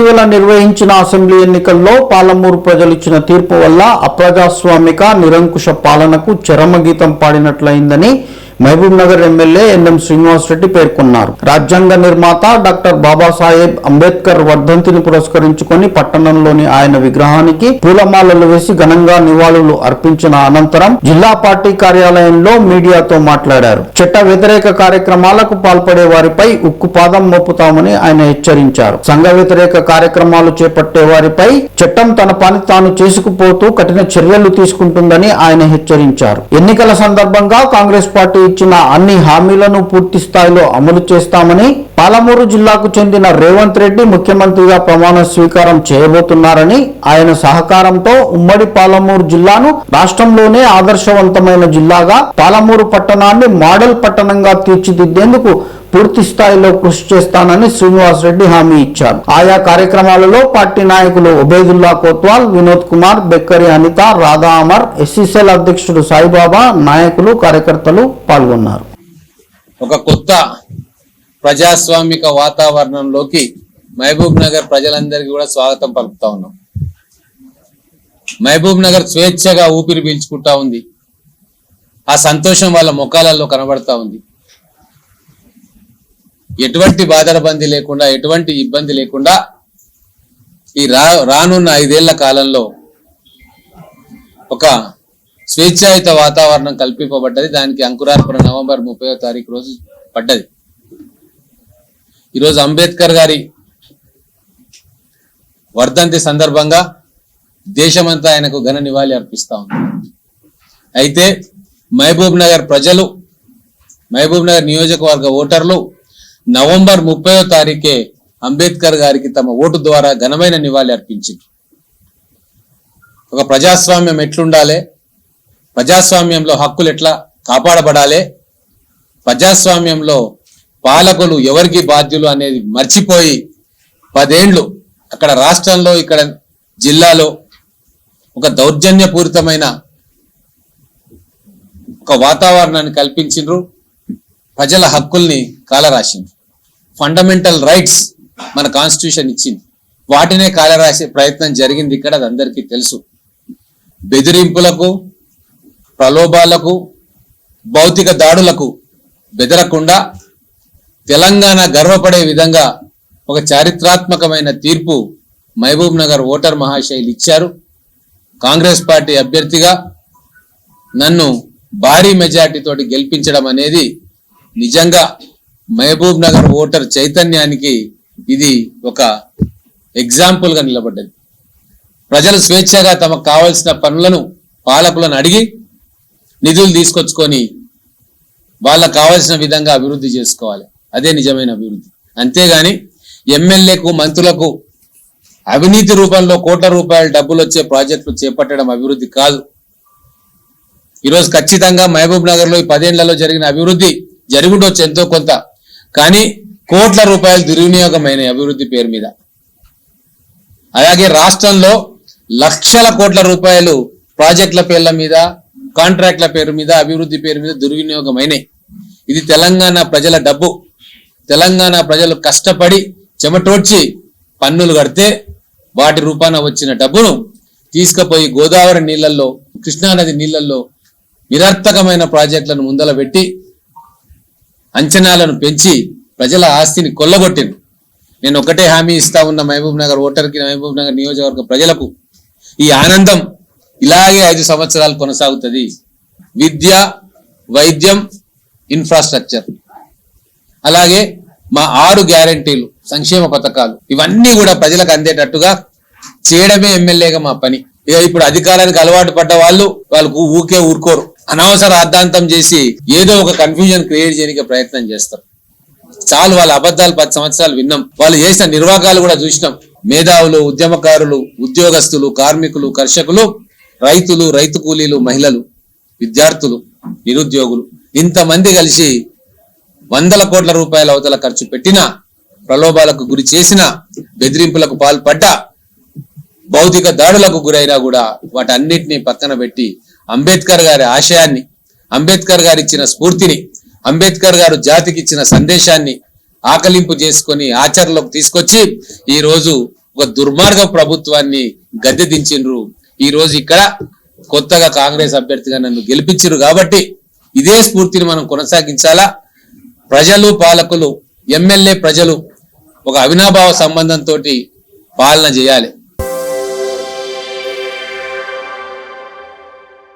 ఇటీవల నిర్వహించిన అసెంబ్లీ ఎన్నికల్లో పాలమూరు ప్రజలు ఇచ్చిన తీర్పు వల్ల అప్రజాస్వామిక నిరంకుశ పాలనకు చరమగీతం పాడినట్లయిందని మహబూబ్ నగర్ ఎమ్మెల్యే ఎన్ఎం శ్రీనివాసరెడ్డి పేర్కొన్నారు. రాజ్యాంగ నిర్మాత డాక్టర్ బాబాసాహెబ్ అంబేద్కర్ వర్ధంతిని పురస్కరించుకొని పట్టణంలోని ఆయన విగ్రహానికి పూలమాలలు వేసి ఘనంగా నివాళులు అర్పించిన అనంతరం జిల్లా పార్టీ కార్యాలయంలో మీడియాతో మాట్లాడారు. చట్ట వ్యతిరేక కార్యక్రమాలకు పాల్పడే వారిపై ఉక్కు పాదం మోపుతామని ఆయన హెచ్చరించారు. సంఘ వ్యతిరేక కార్యక్రమాలు చేపట్టే వారిపై చట్టం తన పని తాను చేసుకుపోతూ కఠిన చర్యలు తీసుకుంటుందని ఆయన హెచ్చరించారు. ఎన్నికల సందర్భంగా కాంగ్రెస్ పార్టీ ఇచ్చిన అన్ని హామీలను పూర్తి స్థాయిలో అమలు చేస్తామని పాలమూరు జిల్లాకు చెందిన రేవంత్ రెడ్డి ముఖ్యమంత్రిగా ప్రమాణ స్వీకారం చేయబోతున్నారని ఆయన సహకారంతో ఉమ్మడి పాలమూరు జిల్లాను రాష్ట్రంలోనే ఆదర్శవంతమైన జిల్లాగా పాలమూరు పట్టణాన్ని మోడల్ పట్టణంగా తీర్చిదిద్దేందుకు పూర్తి స్థాయిలో కృషి చేస్తానని శ్రీనివాస్ రెడ్డి హామీ ఇచ్చారు. ఆయా కార్యక్రమాలలో పార్టీ నాయకులు ఉబేదుల్లా కోత్వాల్ వినోద్ కుమార్ బెక్కరి అనిత రాధా అమర్ ఎస్సీసీఎల్ అధ్యక్షుడు సాయిబాబా నాయకులు కార్యకర్తలు పాల్గొన్నారు. ఒక కొత్త ప్రజాస్వామిక వాతావరణంలోకి మహబూబ్ నగర్ ప్రజలందరికీ కూడా స్వాగతం పలుకుతా ఉన్నాం. మహబూబ్ నగర్ స్వేచ్ఛగా ఊపిరి పీల్చుకుంటా ఉంది. ఆ సంతోషం వాళ్ళ ముఖాలలో కనబడతా ఉంది. ఎటువంటి బాధరబంది లేకుండా ఎటువంటి ఇబ్బంది లేకుండా ఈ రా రానున్న ఐదేళ్ళ కాలంలో ఒక స్వేచ్ఛాయుత వాతావరణం కల్పింపబడ్డది. దానికి అంకురార్పణ నవంబర్ ముప్పై తారీఖు రోజు పడ్డది. ఈరోజు అంబేద్కర్ గారి వర్ధంతి సందర్భంగా దేశమంతా ఆయనకు ఘన నివాళి అర్పిస్తా ఉంది. అయితే మహబూబ్ నగర్ ప్రజలు మహబూబ్ నగర్ నియోజకవర్గ ఓటర్లు నవంబర్ ముప్పయో తారీఖే అంబేద్కర్ గారికి తమ ఓటు ద్వారా ఘనమైన నివాళి అర్పించింది. ఒక ప్రజాస్వామ్యం ఎట్లుండాలి? ప్రజాస్వామ్యంలో హక్కులు ఎట్లా కాపాడబడాలి? ప్రజాస్వామ్యంలో పాలకులు ఎవరికి బాధ్యులు అనేది మర్చిపోయి పదేండ్లు అక్కడ రాష్ట్రంలో ఇక్కడ జిల్లాలో ఒక దౌర్జన్యపూరితమైన ఒక వాతావరణాన్ని కల్పించిండ్రు. ప్రజల హక్కుల్ని కాలరాసిండ్రు. ఫండమెంటల్ రైట్స్ మన కాన్స్టిట్యూషన్ ఇచ్చింది. వాటినే కాలరాసే ప్రయత్నం జరిగింది ఇక్కడ అది అందరికీ తెలుసు. బెదిరింపులకు ప్రలోభాలకు భౌతిక దాడులకు బెదరకుండా తెలంగాణ గర్వపడే విధంగా ఒక చారిత్రాత్మకమైన తీర్పు మహబూబ్ నగర్ ఓటర్ మహాశైలు ఇచ్చారు. కాంగ్రెస్ పార్టీ అభ్యర్థిగా నన్ను భారీ మెజార్టీతోటి గెలిపించడం అనేది నిజంగా మహబూబ్ నగర్ ఓటర్ చైతన్యానికి ఇది ఒక ఎగ్జాంపుల్గా నిలబడ్డది. ప్రజలు స్వేచ్ఛగా తమకు కావలసిన పనులను పాలకులను అడిగి నిధులు తీసుకొచ్చుకొని వాళ్ళకు కావలసిన విధంగా అభివృద్ధి చేసుకోవాలి. అదే నిజమైన అభివృద్ధి. అంతేగాని ఎమ్మెల్యేకు మంత్రులకు అవినీతి రూపంలో కోట్ల రూపాయల డబ్బులు వచ్చే ప్రాజెక్టులు చేపట్టడం అభివృద్ధి కాదు. ఈరోజు ఖచ్చితంగా మహబూబ్ నగర్లో ఈ పదేళ్ళలో జరిగిన అభివృద్ధి జరుగుండొచ్చు ఎంతో కొంత. కానీ కోట్ల రూపాయలు దుర్వినియోగమైన అభివృద్ధి పేరు మీద. అలాగే రాష్ట్రంలో లక్షల కోట్ల రూపాయలు ప్రాజెక్టుల పేర్ల మీద కాంట్రాక్ట్ల పేరు మీద అభివృద్ధి పేరు మీద దుర్వినియోగమైనాయి. ఇది తెలంగాణ ప్రజల డబ్బు. తెలంగాణ ప్రజలు కష్టపడి చెమటోడ్చి పన్నులు కడితే వాటి రూపాన వచ్చిన డబ్బును తీసుకుపోయి గోదావరి నీళ్ళల్లో కృష్ణానది నీళ్ళల్లో నిరర్థకమైన ప్రాజెక్టులను ముందల పెట్టి అంచనాలను పెంచి ప్రజల ఆస్తిని కొల్లగొట్టింది నేను ఒకటే హామీ ఇస్తా ఉన్న మహబూబ్ నగర్ ఓటర్కి మహబూబ్ నగర్ నియోజకవర్గ ప్రజలకు. ఈ ఆనందం ఇలాగే ఐదు సంవత్సరాలు కొనసాగుతుంది. విద్య వైద్యం ఇన్ఫ్రాస్ట్రక్చర్. అలాగే మా ఆరు గ్యారంటీలు సంక్షేమ పథకాలు ఇవన్నీ కూడా ప్రజలకు అందేటట్టుగా చేయడమే ఎమ్మెల్యేగా మా పని. ఇక ఇప్పుడు అధికారానికి అలవాటు పడ్డ వాళ్ళు వాళ్ళకు ఊకే ఊరుకోరు. అనవసర అర్ధాంతం చేసి ఏదో ఒక కన్ఫ్యూజన్ క్రియేట్ చేయడానికి ప్రయత్నం చేస్తారు. చాలు వాళ్ళ అబద్ధాలు పది సంవత్సరాలు విన్నాం. వాళ్ళు చేసిన నిర్వాహకాలు కూడా చూసినాం. మేధావులు ఉద్యమకారులు ఉద్యోగస్తులు కార్మికులు కర్షకులు రైతులు రైతు కూలీలు మహిళలు విద్యార్థులు నిరుద్యోగులు. ఇంతమంది కలిసి వందల కోట్ల రూపాయల అవతల ఖర్చు పెట్టినా ప్రలోభాలకు గురి చేసిన బెదిరింపులకు పాల్పడ్డ భౌతిక దాడులకు గురైనా కూడా వాటన్నిటిని పక్కన పెట్టి అంబేద్కర్ గారి ఆశయాన్ని అంబేద్కర్ గారు ఇచ్చిన స్ఫూర్తిని అంబేద్కర్ గారు జాతికి ఇచ్చిన సందేశాన్ని ఆకలింపు చేసుకొని ఆచరణలోకి తీసుకొచ్చి ఈ రోజు ఒక దుర్మార్గ ప్రభుత్వాన్ని గద్దె దించిండ్రు. ఈ రోజు ఇక్కడ కొత్తగా కాంగ్రెస్ అభ్యర్థిగా నన్ను గెలిపించారు కాబట్టి ఇదే స్ఫూర్తిని మనం కొనసాగించాలా? ప్రజలు పాలకులు ఎమ్మెల్యే ప్రజలు ఒక అవినాభావ సంబంధంతో పాలన చేయాలి.